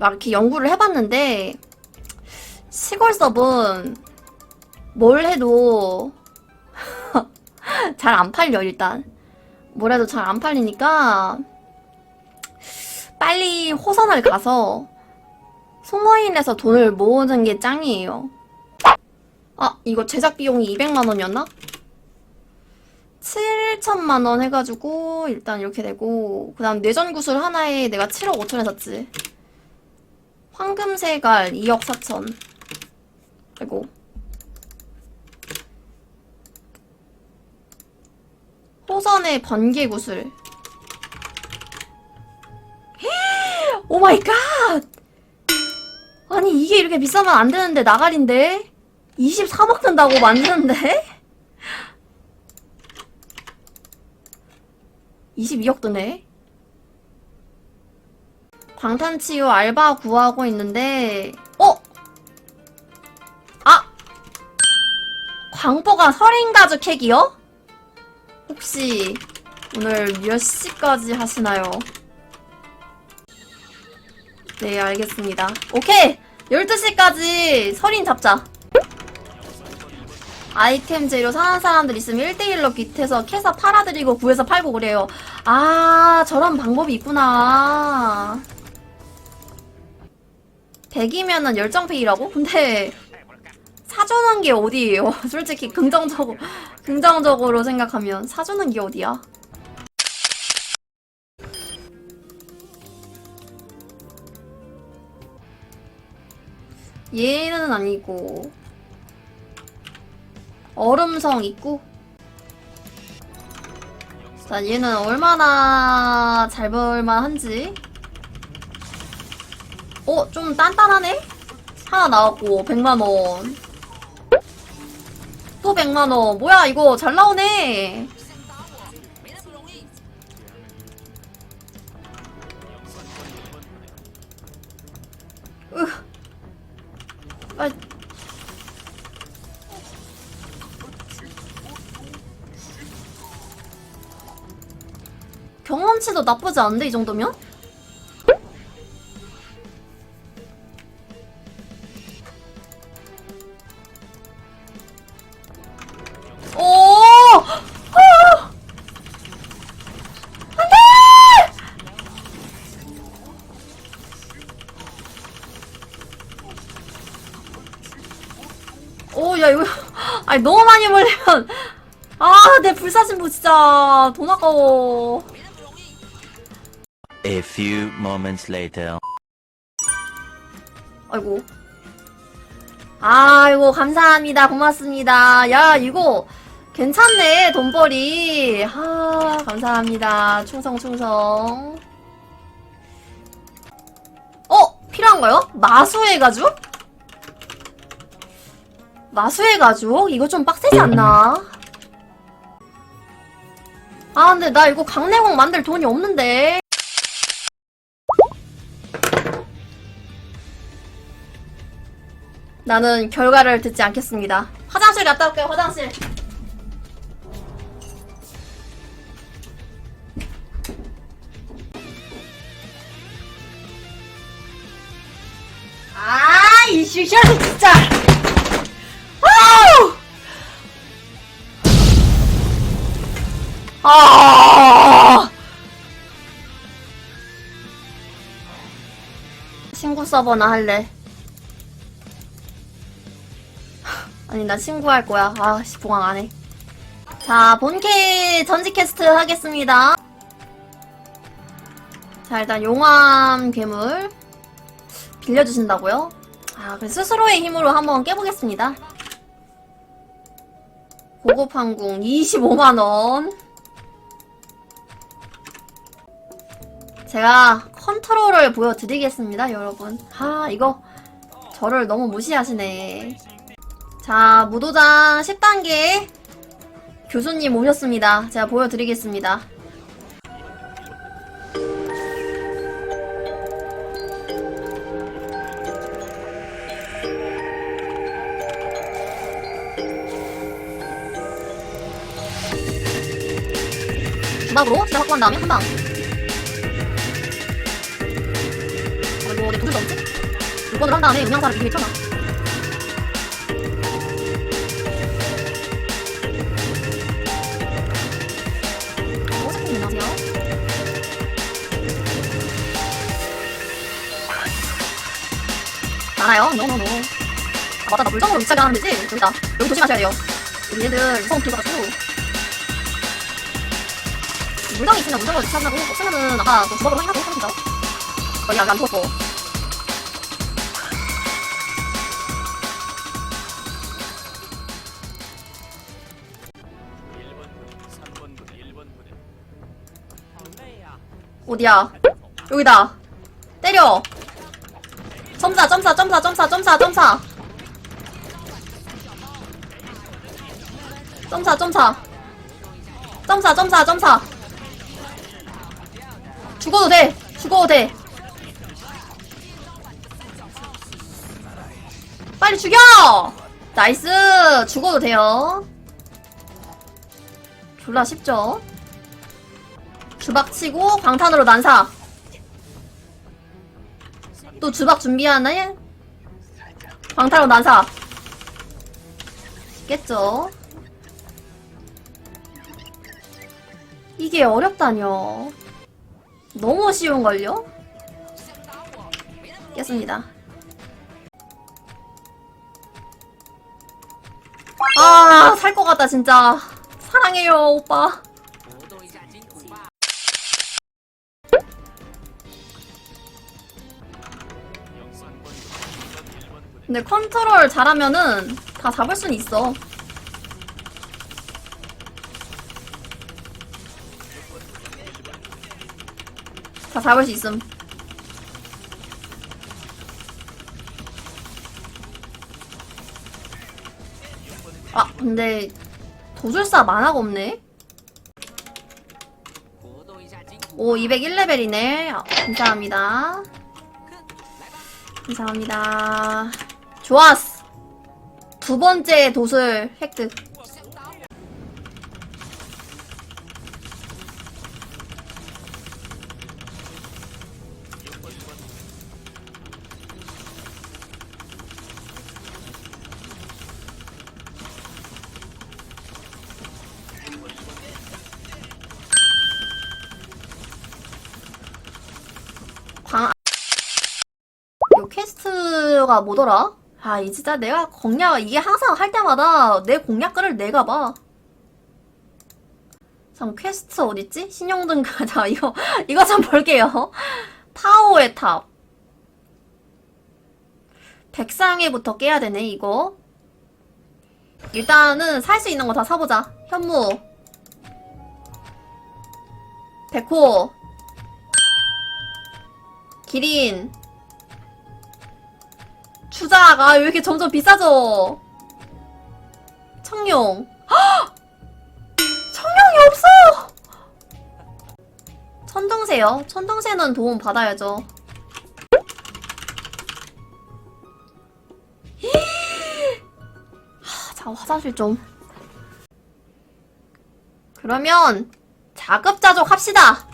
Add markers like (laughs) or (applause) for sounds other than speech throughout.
막 이렇게 연구를 해봤는데 시골 섭은 뭘 해도 (laughs) 잘 안 팔려 일단 뭘 해도 잘 안 팔리니까 빨리 호선을 가서 소모임에서 돈을 모으는 게 짱이에요. 아 이거 제작 비용이 200만 원이었나? 7천만 원 해가지고 일단 이렇게 되고 그 다음 뇌전 구슬 하나에 내가 7억 5천에 샀지 황금세갈 2억 4천. 아이고. 호선의 번개 구슬. (gasps) 오 마이 갓! 아니 이게 이렇게 비싸면 안 되는데 나갈인데? 23억 든다고 만드는데? (laughs) 22억 드네. 광탄치유 알바 구하고 있는데, 어? 아! 광포가 서린가죽 핵이요? 혹시 오늘 몇 시까지 하시나요? 네, 알겠습니다. 오케이! 12시까지 서린 잡자. 아이템 재료 사는 사람들 있으면 1대1로 빗해서 캐서 팔아드리고 구해서 팔고 그래요. 아, 저런 방법이 있구나. 100이면은 열정페이라고? 근데 사주는 게 어디예요? (laughs) 솔직히 긍정적으로 긍정적으로 생각하면 사주는 게 어디야? 얘는 아니고 얼음성 있고 자 얘는 얼마나 잘 벌만한지 어? 좀 단단하네? 하나 나왔고 100만원 또 100만원 뭐야 이거 잘 나오네 으. 아, 경험치도 나쁘지 않은데 이 정도면? 아니, 너무 많이 벌리면. 아, 내 불사신부 진짜 돈 아까워. A few moments later. 아이고. 아이고, 감사합니다. 고맙습니다. 야, 이거 괜찮네, 돈벌이. 아, 감사합니다. 충성, 충성. 어? 필요한가요? 마수의 가죽? 마수의 가죽? 이거 좀 빡세지 않나? 아, 근데 나 이거 강내공 만들 돈이 없는데. 나는 결과를 듣지 않겠습니다. 화장실 갔다 올게요, 화장실. 아, 이 슈셔리 진짜! 아! 친구 서버나 할래. 아니 나 친구할 거야. 아 씨 봉황 안 해. 자 본캐 전지 캐스트 하겠습니다. 자 일단 용암 괴물 빌려주신다고요? 아 그래 스스로의 힘으로 한번 깨보겠습니다. 고급 항공 25만 원. 제가 컨트롤을 보여드리겠습니다, 여러분. 아 이거 저를 너무 무시하시네. 자, 무도장 10단계 교수님 오셨습니다. 제가 보여드리겠습니다. 주박으로 시작 확보한 다음에 한 방. 내 돈을 넘지? 6번을 한 다음에 음양사를 미리 켜놔. 어, 셰프님 안녕하세요. 알아요? 노노노. 아, 맞다. 나 물정으로 미치게 하는 데지? 여기다. 여기 조심하셔야 돼요. 여기 얘들 무서운 길가지고. 물정이 있으면 물정으로 미치한다고. 없으면은 아까 그 주먹으로 확인하고 되죠. 거기 아직 안 죽었고. 어디야? 여기다. 때려. 점사, 점사, 점사, 점사, 점사, 점사. 점사, 점사. 점사, 점사, 점사. 죽어도 돼. 죽어도 돼. 빨리 죽여! 나이스! 죽어도 돼요. 졸라 쉽죠? 주박 치고 광탄으로 난사. 또 주박 준비하네? 광탄으로 난사. 쉽겠죠? 이게 어렵다뇨. 너무 쉬운걸요? 깼습니다. 아, 살 것 같다, 진짜. 사랑해요, 오빠. 근데 컨트롤 잘하면은 다 잡을 순 있어. 다 잡을 수 있음. 아, 근데 도술사 만화가 없네. 오, 201레벨이네. 아, 감사합니다. 감사합니다. 좋았어. 두 번째 도술 획득. 퀘스트가 뭐더라? 아, 이 진짜 내가 공략, 이게 항상 할 때마다 내 공략글을 내가 봐. 참, 퀘스트 어딨지? 신용등 가자. (laughs) 이거, 이거 좀 볼게요. 파워의 탑. 백상회부터 깨야 되네, 이거. 일단은 살 수 있는 거 다 사보자. 현무. 백호. 기린. 아, 왜 이렇게 점점 비싸져? 청룡. 헉! 청룡이 없어! 천둥새요? 천둥새는 도움 받아야죠. 하, 자, 화장실 좀. 그러면, 자급자족 합시다!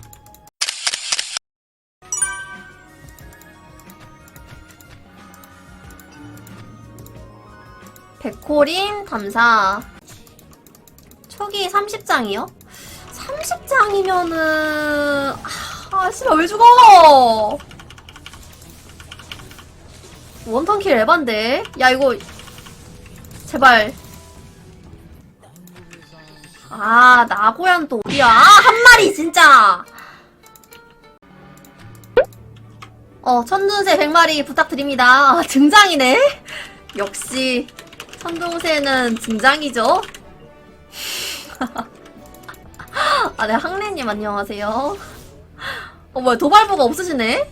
백호린 감사. 초기 30장이요? 30장이면은 아, 씨발 왜 죽어? 원턴킬 에반데. 야 이거 제발. 아 나고얀 또 어디야? 아, 한 마리 진짜. 어 천둥새 100마리 부탁드립니다. 아, 증장이네. 역시 천둥새는 증장이죠. (laughs) 아, 네, 항래님 안녕하세요. 어, 뭐야, 도발부가 없으시네?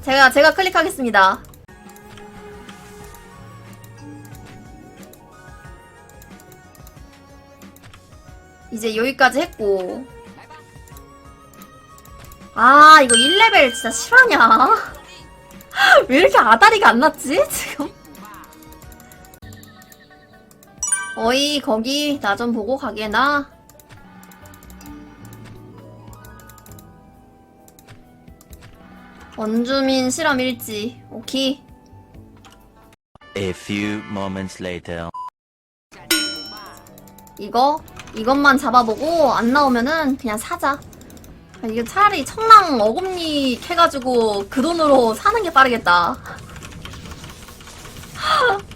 제가, 제가 클릭하겠습니다. 이제 여기까지 했고. 아, 이거 1레벨 진짜 실화냐? (laughs) 왜 이렇게 아다리가 안 났지, 지금? 어이, 거기, 나 좀 보고 가게나. 원주민 실험 일지. 오케이. A few moments later. 이거 이것만 잡아보고 안 나오면은 그냥 사자. 이게 차라리 청랑 어금니 캐가지고 그 돈으로 사는 게 빠르겠다. (laughs)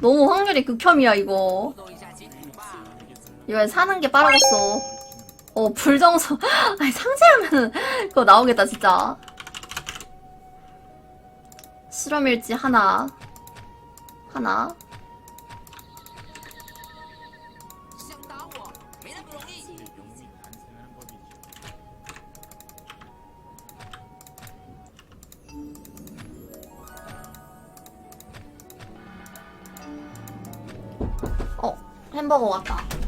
너무 확률이 극혐이야 이거. 이거 사는 게 빠르겠어. 어 불정서. (laughs) 아니 상세하면은 그거 나오겠다 진짜. 실험일지 하나. 하나. 햄버거 왔다.